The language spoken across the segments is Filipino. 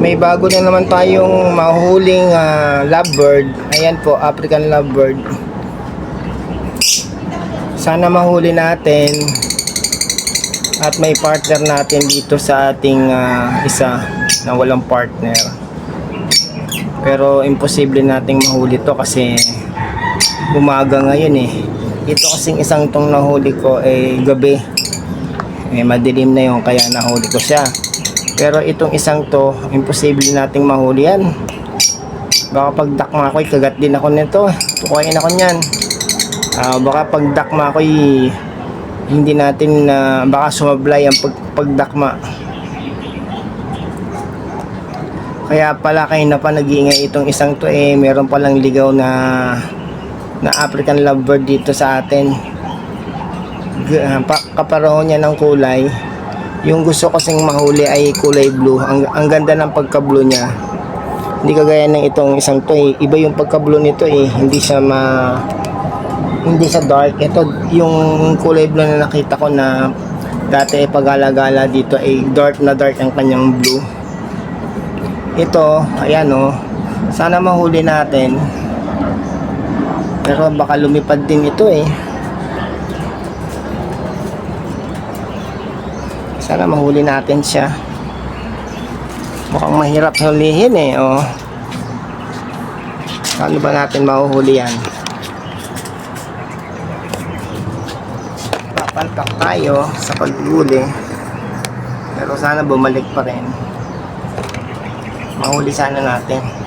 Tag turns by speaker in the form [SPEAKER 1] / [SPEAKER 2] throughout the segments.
[SPEAKER 1] May bago na naman tayong mahuling ah, lovebird. Ayan po, African lovebird. Sana mahuli natin at may partner natin dito sa ating ah, isa na walang partner. Pero imposible nating mahuli to kasi umaga ngayon eh. Ito kasing isang tong nahuli ko ay gabi. Eh, madilim na yung kaya nahuli ko siya. Pero itong isang to, imposible nating mahuli yan. Baka pag dakma ko, kagat din ako nito. Tukuyin ako niyan. Ah, baka pag dakma ko, hindi natin na baka sumablay ang pag, pagdakma. Kaya pala kayo na pa nag-iingay itong isang to eh meron palang ligaw na na African lovebird dito sa atin. Ah, pa, kapareho niya ng kulay. Yung gusto kasing mahuli ay kulay blue. Ang, ang ganda ng pagka-blue niya. Hindi kagaya ng itong isang to eh. Iba yung pagka-blue nito eh. Hindi siya ma hindi siya dark. Ito yung kulay blue na nakita ko na dati eh, pag-alagala dito ay dark na dark ang kanyang blue. Ito, ayan oh. Sana mahuli natin. Pero baka lumipad din ito eh. Sana mahuli natin siya. Mukhang mahirap hulihin eh, oh. Paano ba natin mahuhuli yan? Papantak tayo sa paghuli. Pero sana bumalik pa rin. Mahuli sana natin.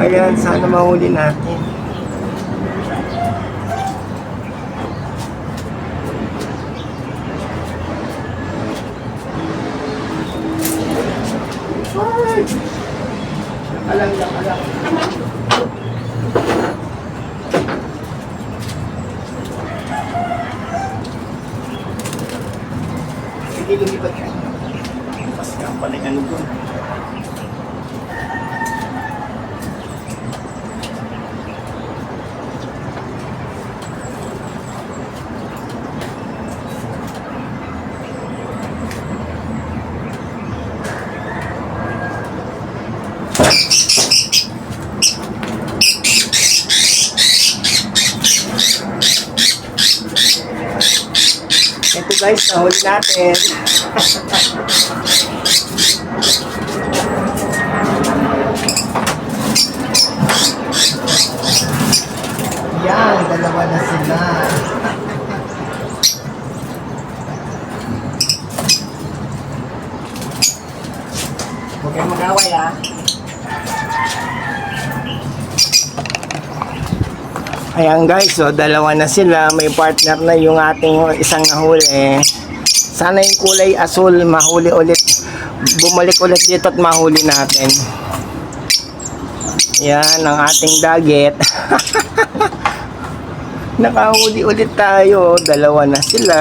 [SPEAKER 1] Ayan, sana mahuli natin. Alang lang, alang. Sige, lumipat ka. Pas ka pala yung ano doon. Guys, nahuli natin. Yan, dalawa na sila. Huwag kayong mag-away ah. Ayan guys, so dalawa na sila. May partner na yung ating isang nahuli. Sana yung kulay asul mahuli ulit. Bumalik ulit dito at mahuli natin. Yan ang ating dagat. Nakahuli ulit tayo. Dalawa na sila.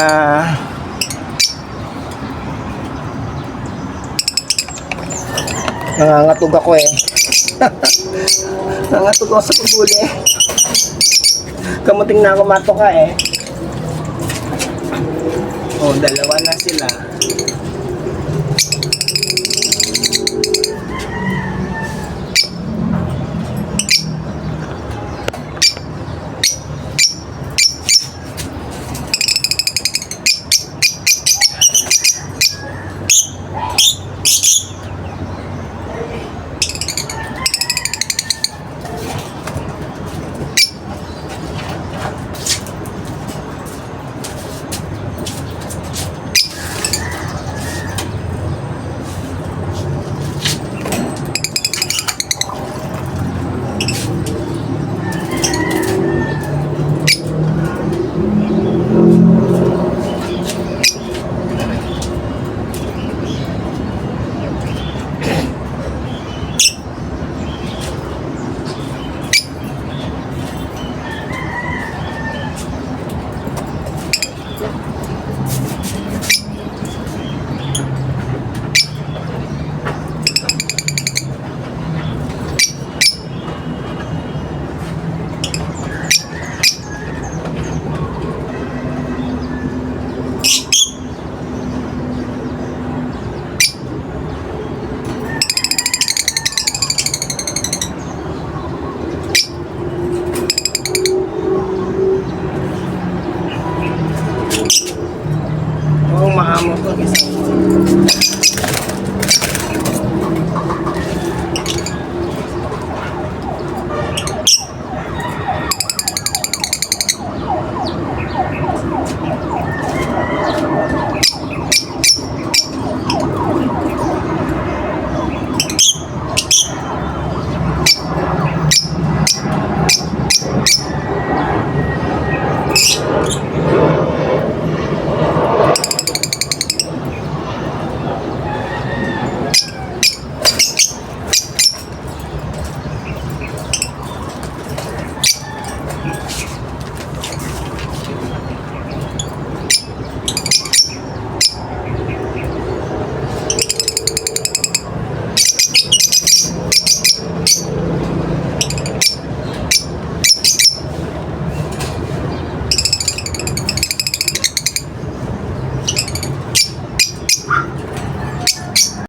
[SPEAKER 1] Nangangatog ako eh. Nangangatog ako sa paghuli. Kamuting na ako matoka eh. Oh, dalawa na sila.